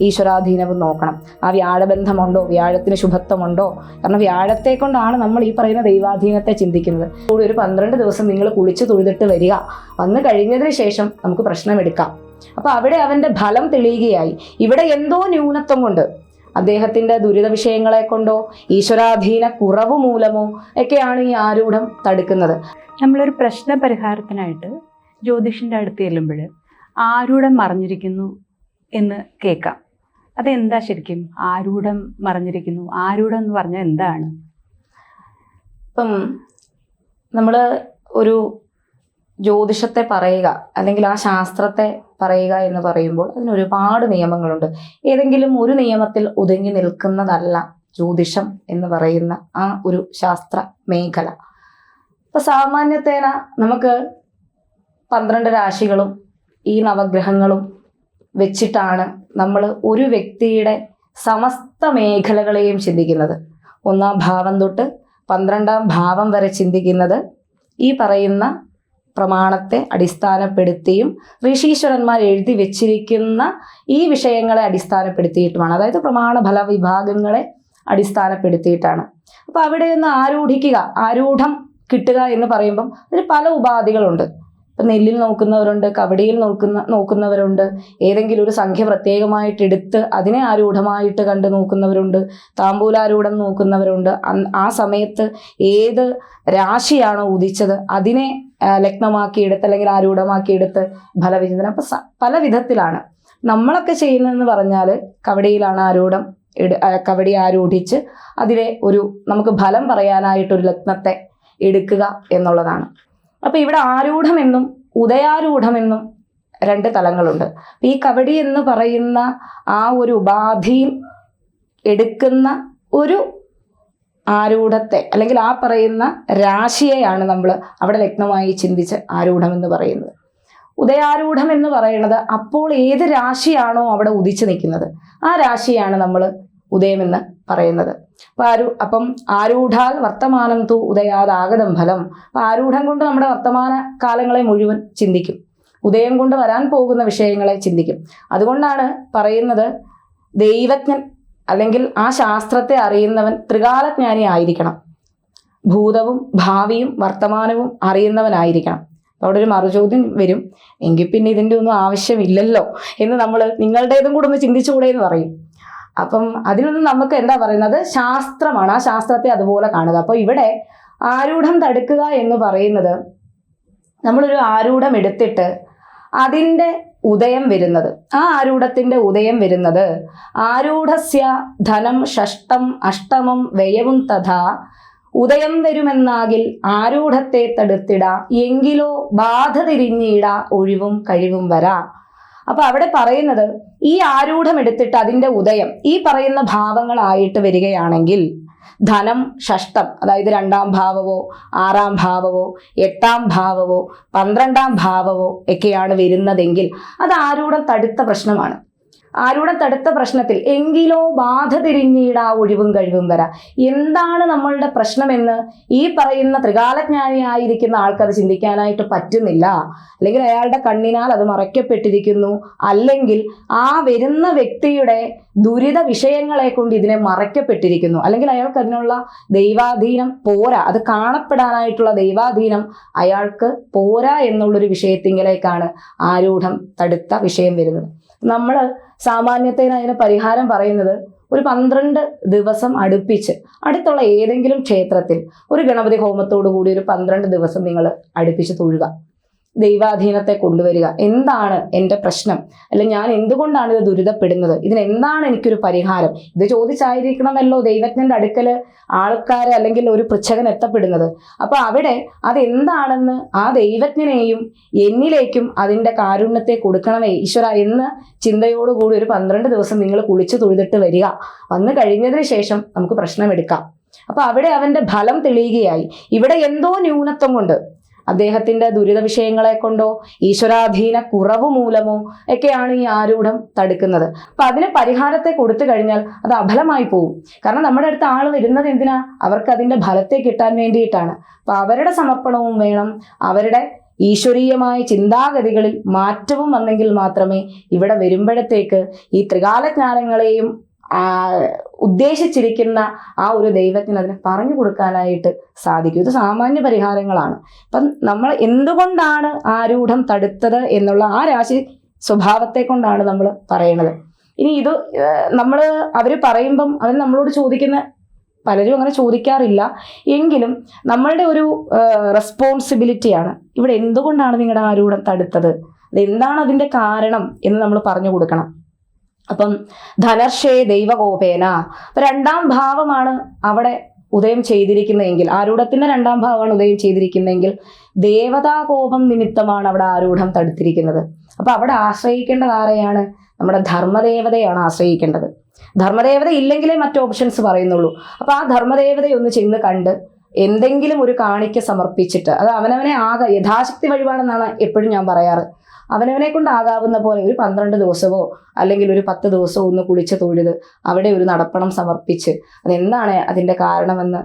ഈശ്വരാധീനവും നോക്കണം. ആ വ്യാഴബന്ധമുണ്ടോ? വ്യാഴത്തിന് ശുഭത്വമുണ്ടോ? കാരണം വ്യാഴത്തെ കൊണ്ടാണ് നമ്മൾ ഈ പറയുന്ന ദൈവാധീനത്തെ ചിന്തിക്കുന്നത്. കൂടി ഒരു പന്ത്രണ്ട് ദിവസം നിങ്ങൾ കുളിച്ച് തൊഴുതിട്ട് വരിക. വന്നു കഴിഞ്ഞതിന് ശേഷം നമുക്ക് പ്രശ്നമെടുക്കാം. അപ്പൊ അവിടെ അവന്റെ ഫലം തെളിയുകയായി. ഇവിടെ എന്തോ ന്യൂനത്വം കൊണ്ട് അദ്ദേഹത്തിന്റെ ദുരിത വിഷയങ്ങളെ കൊണ്ടോ ഈശ്വരാധീന കുറവ് മൂലമോ ഒക്കെയാണ് ഈ ആരൂഢം തടുക്കുന്നത്. നമ്മളൊരു പ്രശ്ന പരിഹാരത്തിനായിട്ട് ജ്യോതിഷിന്റെ അടുത്ത് ചെല്ലുമ്പോൾ ആരൂഢം മറിഞ്ഞിരിക്കുന്നു എന്ന് കേൾക്കാം. അതെന്താ ശരിക്കും? ആരൂഢം മറിഞ്ഞിരിക്കുന്നു. ആരൂഢം എന്ന് പറഞ്ഞാൽ എന്താണ്? ഇപ്പം നമ്മൾ ഒരു ജ്യോതിഷത്തെ പറയുക അല്ലെങ്കിൽ ആ ശാസ്ത്രത്തെ പറയുക എന്ന് പറയുമ്പോൾ അതിന് ഒരുപാട് നിയമങ്ങളുണ്ട്. ഏതെങ്കിലും ഒരു നിയമത്തിൽ ഒതുങ്ങി നിൽക്കുന്നതല്ല ജ്യോതിഷം എന്ന് പറയുന്ന ആ ഒരു ശാസ്ത്ര മേഖല. ഇപ്പൊ സാമാന്യത്തേന നമുക്ക് പന്ത്രണ്ട് രാശികളും ഈ നവഗ്രഹങ്ങളും വെച്ചിട്ടാണ് നമ്മൾ ഒരു വ്യക്തിയുടെ സമസ്ത മേഖലകളെയും ചിന്തിക്കുന്നത്. ഒന്നാം ഭാവം തൊട്ട് പന്ത്രണ്ടാം ഭാവം വരെ ചിന്തിക്കുന്നത് ഈ പറയുന്ന പ്രമാണത്തെ അടിസ്ഥാനപ്പെടുത്തിയും ഋഷീശ്വരന്മാർ എഴുതി വെച്ചിരിക്കുന്ന ഈ വിഷയങ്ങളെ അടിസ്ഥാനപ്പെടുത്തിയിട്ടുമാണ്. അതായത് പ്രമാണ ഫല വിഭാഗങ്ങളെ അടിസ്ഥാനപ്പെടുത്തിയിട്ടാണ്. അപ്പോൾ അവിടെ നിന്ന് ആരൂഢിക്കുക ആരൂഢം കിട്ടുക എന്ന് പറയുമ്പം അതിന് പല ഉപാധികളുണ്ട്. ഇപ്പം നെല്ലിൽ നോക്കുന്നവരുണ്ട് കവടിയിൽ നോക്കുന്ന നോക്കുന്നവരുണ്ട് ഏതെങ്കിലും ഒരു സംഖ്യ പ്രത്യേകമായിട്ട് എടുത്ത് അതിനെ ആരൂഢമായിട്ട് കണ്ട് നോക്കുന്നവരുണ്ട് താമ്പൂലാരൂഢം നോക്കുന്നവരുണ്ട്. ആ സമയത്ത് ഏത് രാശിയാണോ ഉദിച്ചത് അതിനെ ലഗ്നമാക്കിയെടുത്ത് അല്ലെങ്കിൽ ആരൂഢമാക്കിയെടുത്ത് ഫലവിചിന്തനം. അപ്പം പല വിധത്തിലാണ്. നമ്മളൊക്കെ ചെയ്യുന്നതെന്ന് പറഞ്ഞാൽ കവടിയിലാണ് ആരൂഢം കവടി ആരൂഢിച്ച് അതിലെ ഒരു നമുക്ക് ഫലം പറയാനായിട്ടൊരു ലഗ്നത്തെ എടുക്കുക എന്നുള്ളതാണ്. അപ്പൊ ഇവിടെ ആരൂഢമെന്നും ഉദയാരൂഢമെന്നും രണ്ട് തലങ്ങളുണ്ട്. ഈ കവടി എന്ന് പറയുന്ന ആ ഒരു ഉപാധിയിൽ എടുക്കുന്ന ഒരു ആരൂഢത്തെ അല്ലെങ്കിൽ ആ പറയുന്ന രാശിയെയാണ് നമ്മൾ അവിടെ ലഗ്നമായി ചിന്തിച്ച് ആരൂഢം എന്ന് പറയുന്നത്. ഉദയാരൂഢം എന്ന് പറയുന്നത് അപ്പോൾ ഏത് രാശിയാണോ അവിടെ ഉദിച്ചു നിൽക്കുന്നത്? ആ രാശിയാണ് നമ്മൾ ഉദയമെന്ന് പറയുന്നത്. അപ്പൊ ആരു അപ്പം ആരൂഢാൽ വർത്തമാനം തു ഉദയാതാഗതം ഫലം. അപ്പൊ ആരൂഢം കൊണ്ട് നമ്മുടെ വർത്തമാന കാലങ്ങളെ മുഴുവൻ ചിന്തിക്കും. ഉദയം കൊണ്ട് വരാൻ പോകുന്ന വിഷയങ്ങളെ ചിന്തിക്കും. അതുകൊണ്ടാണ് പറയുന്നത് ദൈവജ്ഞൻ അല്ലെങ്കിൽ ആ ശാസ്ത്രത്തെ അറിയുന്നവൻ ത്രികാലജ്ഞാനി ആയിരിക്കണം. ഭൂതവും ഭാവിയും വർത്തമാനവും അറിയുന്നവനായിരിക്കണം. അവിടെ ഒരു മറുചോദ്യം വരും. എങ്കിൽ പിന്നെ ഇതിന്റെ ഒന്നും ആവശ്യമില്ലല്ലോ എന്ന് നമ്മൾ നിങ്ങളുടേതും കൂടെ ഒന്ന് ചിന്തിച്ചുകൂടെ എന്ന് പറയും. അപ്പം അതിനൊന്നും നമുക്ക് എന്താ പറയുന്നത്? ശാസ്ത്രമാണ്. ആ ശാസ്ത്രത്തെ അതുപോലെ കാണുക. അപ്പോൾ ഇവിടെ ആരൂഢം തടുക്കുക എന്ന് പറയുന്നത് നമ്മളൊരു ആരൂഢം എടുത്തിട്ട് അതിന്റെ ഉദയം വരുന്നത്. ആ ആരൂഢത്തിന്റെ ഉദയം വരുന്നത് ആരൂഢസ്യ ധനം ഷഷ്ടം അഷ്ടമം വ്യയവും തഥാ ഉദയം വരുമെന്നാകിൽ ആരൂഢത്തെ തടുത്തിട എങ്കിലോ ബാധ തിരിഞ്ഞിട ഒഴിവും കഴിവും വരാ. അപ്പൊ അവിടെ പറയുന്നത് ഈ ആരൂഢം എടുത്തിട്ട് അതിന്റെ ഉദയം ഈ പറയുന്ന ഭാവങ്ങളായിട്ട് വരികയാണെങ്കിൽ ധനം ഷഷ്ടം അതായത് രണ്ടാം ഭാവവോ ആറാം ഭാവവോ എട്ടാം ഭാവവോ പന്ത്രണ്ടാം ഭാവവോ ഒക്കെയാണ് വരുന്നതെങ്കിൽ അത് ആരൂഢം തടുത്ത പ്രശ്നമാണ്. ആരൂഢം തടുത്ത പ്രശ്നത്തിൽ? എങ്കിലോ ബാധ തിരിഞ്ഞിടാ ഒഴിവും കഴിവും വരാം. എന്താണ് നമ്മളുടെ പ്രശ്നമെന്ന് ഈ പറയുന്ന ത്രികാലജ്ഞാനിയായിരിക്കുന്ന ആൾക്കത് ചിന്തിക്കാനായിട്ട് പറ്റുന്നില്ല. അല്ലെങ്കിൽ അയാളുടെ കണ്ണിനാൽ അത് മറയ്ക്കപ്പെട്ടിരിക്കുന്നു. അല്ലെങ്കിൽ ആ വരുന്ന വ്യക്തിയുടെ ദുരിത വിഷയങ്ങളെ കൊണ്ട് ഇതിനെ മറയ്ക്കപ്പെട്ടിരിക്കുന്നു. അല്ലെങ്കിൽ അയാൾക്ക് അതിനുള്ള ദൈവാധീനം പോരാ. അത് കാണപ്പെടാനായിട്ടുള്ള ദൈവാധീനം അയാൾക്ക് പോരാ എന്നുള്ളൊരു വിഷയത്തിങ്കിലേക്കാണ് ആരൂഢം തടുത്ത വിഷയം വരുന്നത്. നമ്മൾ സാമാന്യത്തിന് അതിന് പരിഹാരം പറയുന്നത് ഒരു പന്ത്രണ്ട് ദിവസം അടുപ്പിച്ച് അടുത്തുള്ള ഏതെങ്കിലും ക്ഷേത്രത്തിൽ ഒരു ഗണപതി ഹോമത്തോടു കൂടി ഒരു പന്ത്രണ്ട് ദിവസം നിങ്ങൾ അടുപ്പിച്ച് തൊഴുക. ദൈവാധീനത്തെ കൊണ്ടുവരിക. എന്താണ് എന്റെ പ്രശ്നം? അല്ലെ ഞാൻ എന്തുകൊണ്ടാണ് ഇത് ദുരിതപ്പെടുന്നത്? ഇതിന് എന്താണ് എനിക്കൊരു പരിഹാരം? ഇത് ചോദിച്ചായിരിക്കണമല്ലോ ദൈവജ്ഞന്റെ അടുക്കൽ ആൾക്കാരെ അല്ലെങ്കിൽ ഒരു പൃച്ഛകൻ എത്തപ്പെടുന്നത്. അപ്പോൾ അവിടെ അതെന്താണെന്ന് ആ ദൈവജ്ഞനെയും എന്നിലേക്കും അതിന്റെ കാരുണ്യത്തെ കൊടുക്കണമേ. ഈശ്വര എന്ന് ചിന്തയോടുകൂടി ഒരു പന്ത്രണ്ട് ദിവസം നിങ്ങൾ കുളിച്ചു തൊഴുതിട്ട് വരിക. വന്നു കഴിഞ്ഞതിന് ശേഷം നമുക്ക് പ്രശ്നമെടുക്കാം അപ്പൊ അവിടെ അവന്റെ ഫലം തെളിയുകയായി. ഇവിടെ എന്തോ ന്യൂനത്വം കൊണ്ട് അദ്ദേഹത്തിന്റെ ദുരിത വിഷയങ്ങളെ കൊണ്ടോ ഈശ്വരാധീന കുറവ് മൂലമോ ഒക്കെയാണ് ഈ ആരൂഢം തടുക്കുന്നത്. അപ്പൊ അതിന് പരിഹാരത്തെ കൊടുത്തു കഴിഞ്ഞാൽ അത് അഫലമായി പോകും കാരണം നമ്മുടെ അടുത്ത് ആൾ വരുന്നത് എന്തിനാ? അവർക്ക് അതിന്റെ ഫലത്തെ കിട്ടാൻ വേണ്ടിയിട്ടാണ്. അപ്പൊ അവരുടെ സമർപ്പണവും വേണം. അവരുടെ ഈശ്വരീയമായ ചിന്താഗതികളിൽ മാറ്റവും വന്നെങ്കിൽ മാത്രമേ ഇവിടെ വരുമ്പോഴത്തേക്ക് ഈ ത്രികാലജ്ഞാനങ്ങളെയും ഉദ്ദേശിച്ചിരിക്കുന്ന ആ ഒരു ദൈവത്തിന് അതിനെ പറഞ്ഞു കൊടുക്കാനായിട്ട് സാധിക്കും. ഇത് സാമാന്യ പരിഹാരങ്ങളാണ്. അപ്പം നമ്മൾ എന്തുകൊണ്ടാണ് ആരൂഢം തടുത്തത് എന്നുള്ള ആ രാശി സ്വഭാവത്തെ കൊണ്ടാണ് നമ്മൾ പറയണത്. ഇനി ഇത് നമ്മൾ അവർ പറയുമ്പം അവർ നമ്മളോട് ചോദിക്കുന്ന പലരും അങ്ങനെ ചോദിക്കാറില്ല. എങ്കിലും നമ്മളുടെ ഒരു റെസ്പോൺസിബിലിറ്റിയാണ്. ഇവിടെ എന്തുകൊണ്ടാണ് നിങ്ങളുടെ ആരൂഢം തടുത്തത്? അതെന്താണ് അതിന്റെ കാരണം എന്ന് നമ്മൾ പറഞ്ഞു കൊടുക്കണം. അപ്പം ധനർഷേ ദൈവകോപേന. രണ്ടാം ഭാവമാണ് അവിടെ ഉദയം ചെയ്തിരിക്കുന്നതെങ്കിൽ ആരൂഢത്തിന്റെ രണ്ടാം ഭാവമാണ് ഉദയം ചെയ്തിരിക്കുന്നതെങ്കിൽ ദേവതാകോപം നിമിത്തമാണ് അവിടെ ആരൂഢം തടുത്തിരിക്കുന്നത്. അപ്പൊ അവിടെ ആശ്രയിക്കേണ്ടത് ആരെയാണ്? നമ്മുടെ ധർമ്മദേവതയാണ് ആശ്രയിക്കേണ്ടത്. ധർമ്മദേവത ഇല്ലെങ്കിലേ മറ്റു ഓപ്ഷൻസ് പറയുന്നുള്ളൂ. അപ്പൊ ആ ധർമ്മദേവതയെ ഒന്ന് ചെന്ന് കണ്ട് എന്തെങ്കിലും ഒരു കാണിക്ക സമർപ്പിച്ചിട്ട് അത് അവനവനെ ആകെ യഥാശക്തി വഴിപാടെന്നാണ് എപ്പോഴും ഞാൻ പറയാറ്. അവനവനെ കൊണ്ടാകാവുന്ന പോലെ ഒരു പന്ത്രണ്ട് ദിവസമോ അല്ലെങ്കിൽ ഒരു പത്ത് ദിവസമോ ഒന്ന് കുളിച്ച് തൊഴുത് അവിടെ ഒരു നടപ്പണം സമർപ്പിച്ച്. അതെന്താണ് അതിന്റെ കാരണമെന്ന്?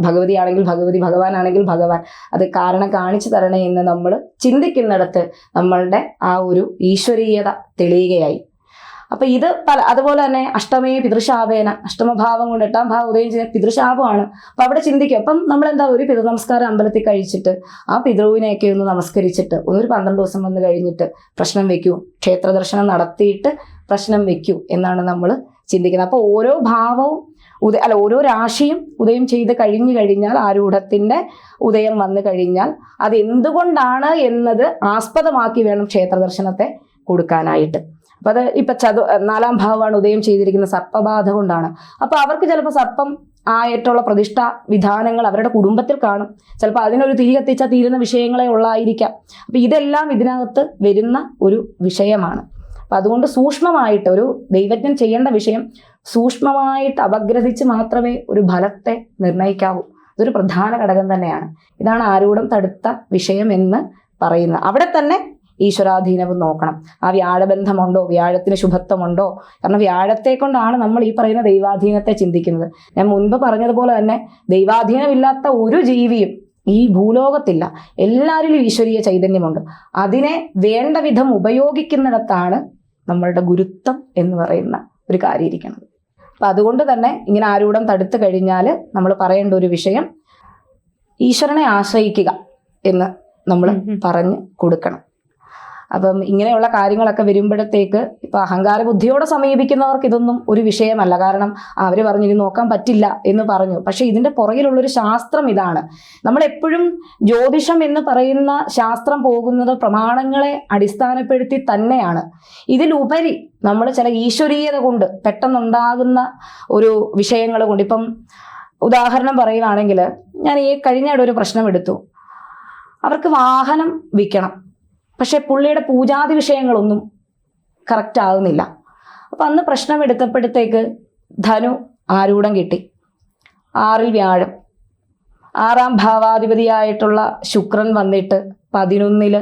ഭഗവതി ആണെങ്കിൽ ഭഗവതി ഭഗവാനാണെങ്കിൽ ഭഗവാൻ. അത് കാരണം കാണിച്ചു തരണേ എന്ന് നമ്മൾ ചിന്തിക്കുന്നിടത്ത് നമ്മളുടെ ആ ഒരു ഈശ്വരീയത തെളിയുകയായി. അപ്പൊ ഇത് പല അതുപോലെ തന്നെ അഷ്ടമേ പിതൃശാപേന അഷ്ടമഭാവം കൊണ്ട് എട്ടാം ഭാവം ഉദയം ചെയ്യുന്ന പിതൃശാപമാണ്. അപ്പൊ അവിടെ ചിന്തിക്കും അപ്പം നമ്മൾ എന്താ ഒരു പിതൃ നമസ്കാരം അമ്പലത്തിൽ കഴിച്ചിട്ട് ആ പിതൃവിനെയൊക്കെ ഒന്ന് നമസ്കരിച്ചിട്ട് ഒരു പന്ത്രണ്ട് ദിവസം വന്ന് കഴിഞ്ഞിട്ട് പ്രശ്നം വെക്കൂ. ക്ഷേത്ര ദർശനം നടത്തിയിട്ട് പ്രശ്നം വെക്കൂ എന്നാണ് നമ്മൾ ചിന്തിക്കുന്നത്. അപ്പോൾ ഓരോ ഭാവവും ഉദ അല്ല ഓരോ രാശിയും ഉദയം ചെയ്ത് കഴിഞ്ഞു കഴിഞ്ഞാൽ ആരൂഢത്തിന്റെ ഉദയം വന്നു കഴിഞ്ഞാൽ അത് എന്തുകൊണ്ടാണ് എന്നത് ആസ്പദമാക്കി വേണം ക്ഷേത്ര ദർശനത്തെ കൊടുക്കാനായിട്ട്. അപ്പൊ അത് ഇപ്പൊ ചതു നാലാം ഭാവമാണ് ഉദയം ചെയ്തിരിക്കുന്ന സർപ്പബാധ കൊണ്ടാണ്. അപ്പൊ അവർക്ക് ചിലപ്പോൾ സർപ്പം ആയിട്ടുള്ള പ്രതിഷ്ഠ വിധാനങ്ങൾ അവരുടെ കുടുംബത്തിൽ കാണും. ചിലപ്പോൾ അതിനൊരു തിരി കത്തിച്ചാൽ തീരുന്ന വിഷയങ്ങളെ ഉള്ളായിരിക്കാം. അപ്പൊ ഇതെല്ലാം ഇതിനകത്ത് വരുന്ന ഒരു വിഷയമാണ്. അപ്പൊ അതുകൊണ്ട് സൂക്ഷ്മമായിട്ട് ഒരു ദൈവജ്ഞൻ ചെയ്യേണ്ട വിഷയം സൂക്ഷ്മമായിട്ട് അപഗ്രഥിച്ച് മാത്രമേ ഒരു ഫലത്തെ നിർണയിക്കാവൂ അതൊരു പ്രധാന ഘടകം തന്നെയാണ്. ഇതാണ് ആരൂഢം തടുത്ത വിഷയം എന്ന് പറയുന്നത്. അവിടെ തന്നെ ഈശ്വരാധീനവും നോക്കണം. ആ വ്യാഴബന്ധമുണ്ടോ? വ്യാഴത്തിന് ശുഭത്വമുണ്ടോ? കാരണം വ്യാഴത്തെ കൊണ്ടാണ് നമ്മൾ ഈ പറയുന്ന ദൈവാധീനത്തെ ചിന്തിക്കുന്നത്. ഞാൻ മുൻപ് പറഞ്ഞതുപോലെ തന്നെ ദൈവാധീനമില്ലാത്ത ഒരു ജീവിയും ഈ ഭൂലോകത്തില്ല. എല്ലാവരിലും ഈശ്വരീയ ചൈതന്യമുണ്ട്. അതിനെ വേണ്ട വിധം ഉപയോഗിക്കുന്നിടത്താണ് നമ്മളുടെ ഗുരുത്വം എന്ന് പറയുന്ന ഒരു കാര്യം ഇരിക്കുന്നത് അപ്പം അതുകൊണ്ട് തന്നെ ഇങ്ങനെ ആരൂഢം തടുത്തു കഴിഞ്ഞാൽ നമ്മൾ പറയേണ്ട ഒരു വിഷയം ഈശ്വരനെ ആശ്രയിക്കുക എന്ന് നമ്മൾ. പറഞ്ഞ് കൊടുക്കണം. അപ്പം ഇങ്ങനെയുള്ള കാര്യങ്ങളൊക്കെ വരുമ്പോഴത്തേക്ക് ഇപ്പം അഹങ്കാര ബുദ്ധിയോടെ സമീപിക്കുന്നവർക്ക് ഇതൊന്നും ഒരു വിഷയമല്ല. കാരണം അവർ പറഞ്ഞു നോക്കാൻ പറ്റില്ല എന്ന് പറഞ്ഞു. പക്ഷെ ഇതിന്റെ പുറകിലുള്ളൊരു ശാസ്ത്രം ഇതാണ്. നമ്മളെപ്പോഴും ജ്യോതിഷം എന്ന് പറയുന്ന ശാസ്ത്രം പോകുന്നത് പ്രമാണങ്ങളെ അടിസ്ഥാനപ്പെടുത്തി തന്നെയാണ്. ഇതിലുപരി നമ്മൾ ചില ഈശ്വരീയത കൊണ്ട് പെട്ടെന്നുണ്ടാകുന്ന ഒരു വിഷയങ്ങൾ കൊണ്ട് ഇപ്പം ഉദാഹരണം പറയുകയാണെങ്കിൽ ഞാൻ ഈ കഴിഞ്ഞ ഒരു പ്രശ്നം എടുത്തു. അവർക്ക് വാഹനം വിൽക്കണം. പക്ഷെ പുള്ളിയുടെ പൂജാതി വിഷയങ്ങളൊന്നും കറക്റ്റ് ആകുന്നില്ല. അപ്പം അന്ന് പ്രശ്നം എടുത്തപ്പോഴത്തേക്ക് ധനു ആരൂഢം കിട്ടി. ആറിൽ വ്യാഴം. ആറാം ഭാവാധിപതിയായിട്ടുള്ള ശുക്രൻ വന്നിട്ട് പതിനൊന്നിൽ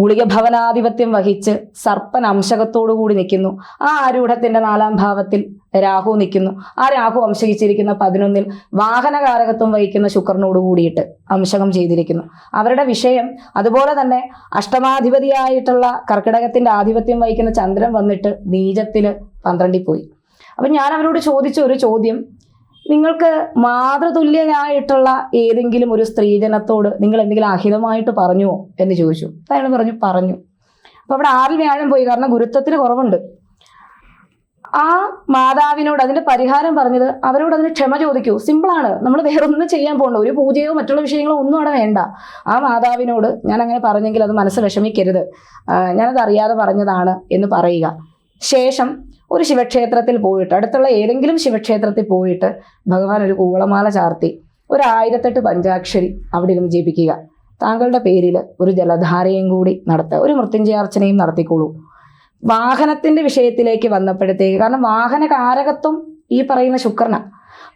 ഗുളിക ഭവനാധിപത്യം വഹിച്ച് സർപ്പൻ അംശകത്തോടു കൂടി നിൽക്കുന്നു. ആ ആരൂഢത്തിന്റെ നാലാം ഭാവത്തിൽ രാഹു നിൽക്കുന്നു. ആ രാഹു അംശകിച്ചിരിക്കുന്ന പതിനൊന്നിൽ വാഹനകാരകത്വം വഹിക്കുന്ന ശുക്രനോട് കൂടിയിട്ട് അംശകം ചെയ്തിരിക്കുന്നു. അവരുടെ വിഷയം അതുപോലെ തന്നെ അഷ്ടമാധിപതിയായിട്ടുള്ള കർക്കിടകത്തിന്റെ ആധിപത്യം വഹിക്കുന്ന ചന്ദ്രൻ വന്നിട്ട് നീചത്തിൽ പന്ത്രണ്ടിൽ പോയി അപ്പം ഞാൻ അവരോട് ചോദിച്ച ഒരു ചോദ്യം നിങ്ങൾക്ക് മാതൃതുല്യനായിട്ടുള്ള ഏതെങ്കിലും ഒരു സ്ത്രീജനത്തോട് നിങ്ങൾ എന്തെങ്കിലും അഹിതമായിട്ട് പറഞ്ഞുവോ എന്ന് ചോദിച്ചു. അയാൾ പറഞ്ഞു പറഞ്ഞു. അപ്പൊ അവിടെ ആറിൽ വ്യാഴം പോയി കാരണം ഗുരുത്വത്തിന് കുറവുണ്ട്. ആ മാതാവിനോട് അതിന്റെ പരിഹാരം പറഞ്ഞത് അവരോട് അതിന് ക്ഷമ ചോദിക്കൂ. സിമ്പിളാണ് നമ്മൾ വേറൊന്നും ചെയ്യാൻ പോകണ്ട ഒരു പൂജയോ മറ്റുള്ള വിഷയങ്ങളോ ഒന്നും അവിടെ വേണ്ട. ആ മാതാവിനോട് ഞാൻ അങ്ങനെ പറഞ്ഞെങ്കിൽ അത് മനസ്സ് വിഷമിക്കരുത്. ഞാനത് അറിയാതെ പറഞ്ഞതാണ് എന്ന് പറയുക. ശേഷം ഒരു ശിവക്ഷേത്രത്തിൽ പോയിട്ട് അടുത്തുള്ള ഏതെങ്കിലും ശിവക്ഷേത്രത്തിൽ പോയിട്ട് ഭഗവാൻ ഒരു കൂവളമാല ചാർത്തി ഒരു ആയിരത്തെട്ട് പഞ്ചാക്ഷരി അവിടെ ഇരുന്ന് ജപിക്കുക. താങ്കളുടെ പേരിൽ ഒരു ജലധാരയും കൂടി നടത്തുക ഒരു മൃത്യുഞ്ജയാർച്ചനയും നടത്തിക്കോളൂ. വാഹനത്തിന്റെ വിഷയത്തിലേക്ക് വന്നപ്പോഴത്തേക്ക് കാരണം വാഹന കാരകത്വം ഈ പറയുന്ന ശുക്രന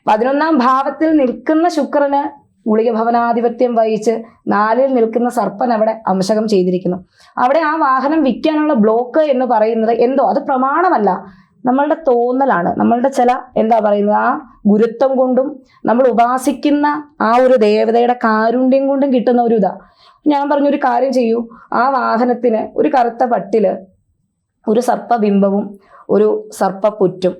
പതിനൊന്നാം ഭാവത്തിൽ നിൽക്കുന്ന ശുക്രന് ഗുളിക ഭവനാധിപത്യം വഹിച്ച് നാലിൽ നിൽക്കുന്ന സർപ്പൻ അവിടെ അംശകം ചെയ്തിരിക്കുന്നു. അവിടെ ആ വാഹനം വിൽക്കാനുള്ള ബ്ലോക്ക് എന്ന് പറയുന്നത് എന്തോ? അത് പ്രമാണമല്ല. നമ്മളുടെ തോന്നലാണ്. നമ്മളുടെ ചില എന്താ പറയുന്നത് ആ ഗുരുത്വം കൊണ്ടും നമ്മൾ ഉപാസിക്കുന്ന ആ ഒരു ദേവതയുടെ കാരുണ്യം കൊണ്ടും കിട്ടുന്ന ഒരു ഇതാ. ഞാൻ പറഞ്ഞു ഒരു കാര്യം ചെയ്യൂ. ആ വാഹനത്തിന് ഒരു കറുത്ത പട്ടിൽ ഒരു സർപ്പബിംബവും ഒരു സർപ്പപ്പുറ്റും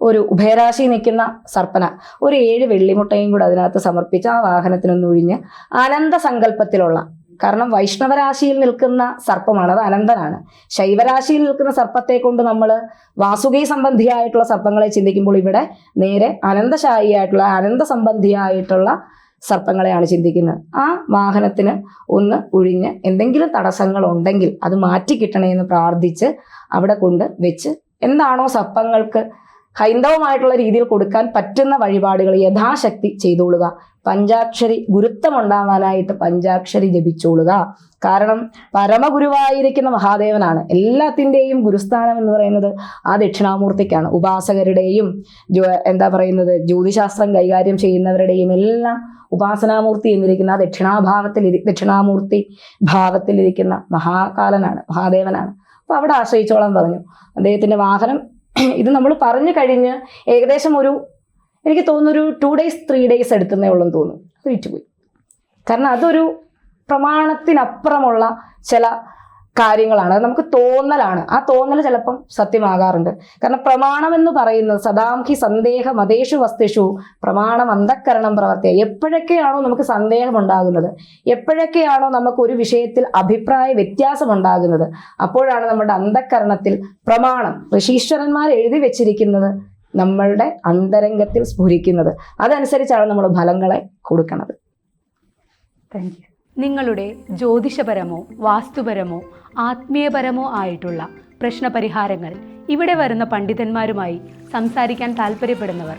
ഒരു ഉഭയരാശി നിൽക്കുന്ന സർപ്പന ഒരു ഏഴ് വെള്ളിമുട്ടയും കൂടെ അതിനകത്ത് സമർപ്പിച്ച് ആ വാഹനത്തിനൊന്നൊഴിഞ്ഞ് അനന്തസങ്കല്പത്തിലുള്ള അനന്ത സങ്കല്പത്തിലുള്ള കാരണം വൈഷ്ണവരാശിയിൽ നിൽക്കുന്ന സർപ്പമാണ് അത് അനന്തനാണ്. ശൈവരാശിയിൽ നിൽക്കുന്ന സർപ്പത്തെ കൊണ്ട് നമ്മൾ വാസുകി സംബന്ധിയായിട്ടുള്ള സർപ്പങ്ങളെ ചിന്തിക്കുമ്പോൾ ഇവിടെ നേരെ അനന്തശായിയായിട്ടുള്ള അനന്ത സംബന്ധിയായിട്ടുള്ള സർപ്പങ്ങളെയാണ് ചിന്തിക്കുന്നത്. ആ വാഹനത്തിന് ഒന്ന് ഒഴിഞ്ഞ് എന്തെങ്കിലും തടസ്സങ്ങൾ ഉണ്ടെങ്കിൽ അത് മാറ്റി കിട്ടണേ എന്ന് പ്രാർത്ഥിച്ച് അവിടെ കൊണ്ട് വെച്ച് എന്താണോ സർപ്പങ്ങൾക്ക് ഹൈന്ദവമായിട്ടുള്ള രീതിയിൽ കൊടുക്കാൻ പറ്റുന്ന വഴിപാടുകൾ യഥാശക്തി ചെയ്തോളുക പഞ്ചാക്ഷരി ഗുരുത്വമുണ്ടാവാനായിട്ട് പഞ്ചാക്ഷരി ജപിച്ചോളുക. കാരണം പരമഗുരുവായിരിക്കുന്ന മഹാദേവനാണ്. എല്ലാത്തിന്റെയും ഗുരുസ്ഥാനം എന്ന് പറയുന്നത് ആ ദക്ഷിണാമൂർത്തിക്കാണ്. ഉപാസകരുടെയും എന്താ പറയുന്നത് ജ്യോതിശാസ്ത്രം കൈകാര്യം ചെയ്യുന്നവരുടെയും എല്ലാം ഉപാസനാമൂർത്തി എന്നിരിക്കുന്ന ആ ദക്ഷിണാഭാവത്തിൽ ദക്ഷിണാമൂർത്തി ഭാവത്തിലിരിക്കുന്ന മഹാകാലനാണ് മഹാദേവനാണ്. അപ്പോൾ അവിടെ ആശ്രയിച്ചോളാൻ പറഞ്ഞു. അദ്ദേഹത്തിന്റെ വാഹനം ഇത് നമ്മൾ പറഞ്ഞു കഴിഞ്ഞ് ഏകദേശം ഒരു എനിക്ക് തോന്നുന്നു ഒരു ടു ഡേയ്സ് ത്രീ ഡേയ്സ് എടുക്കുന്നേ ഉള്ളൂ എന്ന് തോന്നുന്നു. അത് വിറ്റുപോയി. കാരണം അതൊരു പ്രമാണത്തിനപ്പുറമുള്ള ചില കാര്യങ്ങളാണ്. അത് നമുക്ക് തോന്നലാണ്. ആ തോന്നൽ ചിലപ്പം സത്യമാകാറുണ്ട്. കാരണം പ്രമാണം എന്ന് പറയുന്നത് സദാംഹി സന്ദേഹ മതേഷു വസ്തുഷു പ്രമാണം അന്ധക്കരണം പ്രവർത്തിയ. എപ്പോഴൊക്കെയാണോ നമുക്ക് സന്ദേഹം ഉണ്ടാകുന്നത് എപ്പോഴൊക്കെയാണോ നമുക്ക് ഒരു വിഷയത്തിൽ അഭിപ്രായ വ്യത്യാസം ഉണ്ടാകുന്നത് അപ്പോഴാണ് നമ്മുടെ അന്ധക്കരണത്തിൽ പ്രമാണം. ഋഷീശ്വരന്മാർ എഴുതി വെച്ചിരിക്കുന്നത് നമ്മളുടെ അന്തരംഗത്തിൽ സ്ഫുരിക്കുന്നത്. അതനുസരിച്ചാണ് നമ്മൾ ഫലങ്ങളെ കൊടുക്കുന്നത് നിങ്ങളുടെ ജ്യോതിഷപരമോ വാസ്തുപരമോ ആത്മീയപരമോ ആയിട്ടുള്ള പ്രശ്നപരിഹാരങ്ങൾ ഇവിടെ വരുന്ന പണ്ഡിതന്മാരുമായി സംസാരിക്കാൻ താല്പര്യപ്പെടുന്നവർ